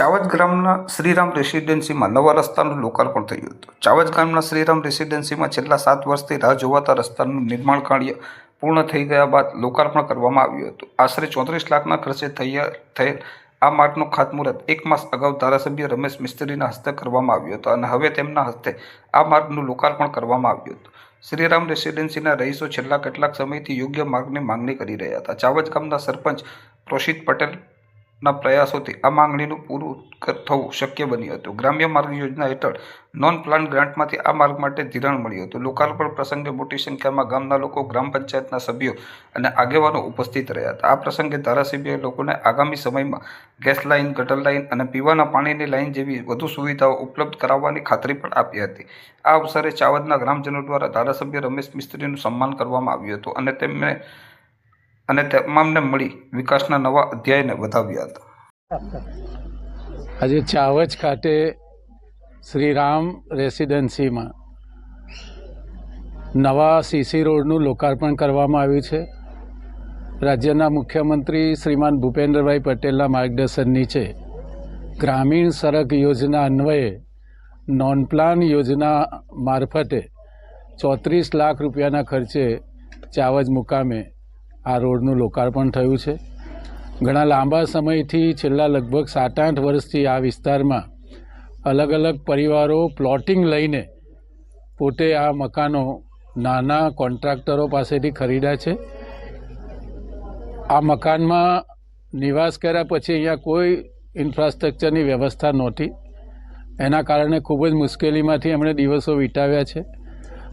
ચાવજ ગ્રામના શ્રીરામ રેસિડેન્સીમાં નવા રસ્તાનું લોકાર્પણ થયું હતું. ચાવજ ગામના શ્રીરામ રેસિડેન્સીમાં છેલ્લા સાત વર્ષથી રાહ જોવાતા રસ્તાનું નિર્માણ કાર્ય પૂર્ણ થઈ ગયા બાદ લોકાર્પણ કરવામાં આવ્યું હતું. આશરે ચોત્રીસ લાખના ખર્ચે તૈયાર થયેલ આ માર્ગનું ખાતમુહૂર્ત એક માસ અગાઉ ધારાસભ્ય રમેશ મિસ્ત્રીના હસ્તે કરવામાં આવ્યું હતું અને હવે તેમના હસ્તે આ માર્ગનું લોકાર્પણ કરવામાં આવ્યું હતું. શ્રીરામ રેસિડેન્સીના રહીશો છેલ્લા કેટલાક સમયથી યોગ્ય માર્ગની માંગણી કરી રહ્યા હતા. ચાવજ ગામના સરપંચ પ્રોષિત પટેલના પ્રયાસોથી આ માંગણીનું પૂરું થવું શક્ય બન્યું હતું. ગ્રામ્ય માર્ગ યોજના હેઠળ નોન પ્લાન ગ્રાન્ટમાંથી આ માર્ગ માટે ધિરાણ મળ્યું હતું. લોકાર્પણ પ્રસંગે મોટી સંખ્યામાં ગામના લોકો, ગ્રામ પંચાયતના સભ્યો અને આગેવાનો ઉપસ્થિત રહ્યા હતા. આ પ્રસંગે ધારાસભ્યએ લોકોને આગામી સમયમાં ગેસ લાઇન, ગટર લાઇન અને પીવાના પાણીની લાઇન જેવી વધુ સુવિધાઓ ઉપલબ્ધ કરાવવાની ખાતરી પણ આપી હતી. આ અવસરે ચાવદના ગ્રામજનો દ્વારા ધારાસભ્ય રમેશ મિસ્ત્રીનું સન્માન કરવામાં આવ્યું હતું અને તેમને અને તમામને મળી વિકાસના નવા અધ્યાયને વધાવ્યા હતા. આજે ચાવજ ખાતે શ્રીરામ રેસિડેન્સીમાં નવા સીસી રોડનું લોકાર્પણ કરવામાં આવ્યું છે. રાજ્યના મુખ્યમંત્રી શ્રીમાન ભૂપેન્દ્રભાઈ પટેલના માર્ગદર્શન નીચે ગ્રામીણ સડક યોજના અન્વયે નોન પ્લાન યોજના મારફતે ચોત્રીસ લાખ રૂપિયાના ખર્ચે ચાવજ મુકામે આ રોડનું લોકાર્પણ થયું છે. ઘણા લાંબા સમયથી છેલ્લા લગભગ સાત આઠ વર્ષથી આ વિસ્તારમાં અલગ અલગ પરિવારો પ્લોટિંગ લઈને પોતે આ મકાનો નાના કોન્ટ્રાક્ટરો પાસેથી ખરીદ્યા છે. આ મકાનમાં નિવાસ કર્યા પછી અહીંયા કોઈ ઇન્ફ્રાસ્ટ્રક્ચરની વ્યવસ્થા નહોતી. એના કારણે ખૂબ જ મુશ્કેલીમાંથી એમણે દિવસો વિતાવ્યા છે.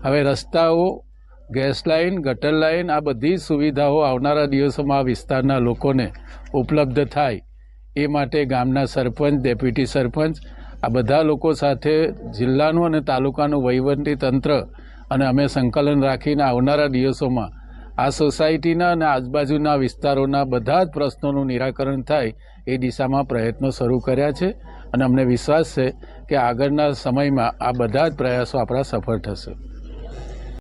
હવે રસ્તાઓ ગેસ લાઇન, ગટર લાઇન, આ બધી સુવિધાઓ આવનારા દિવસોમાં આ વિસ્તારના લોકોને ઉપલબ્ધ થાય. એ માટે ગામના સરપંચ, ડેપ્યુટી સરપંચ, આ બધા લોકો સાથે જિલ્લાનું અને તાલુકાનું વહીવટી તંત્ર અને અમે સંકલન રાખીને આવનારા દિવસોમાં આ સોસાયટીના અને આજુબાજુના વિસ્તારોના બધા જ પ્રશ્નોનું નિરાકરણ થાય એ દિશામાં પ્રયત્નો શરૂ કર્યા છે અને અમને વિશ્વાસ છે કે આગળના સમયમાં આ બધા જ પ્રયાસો આપણા સફળ થશે.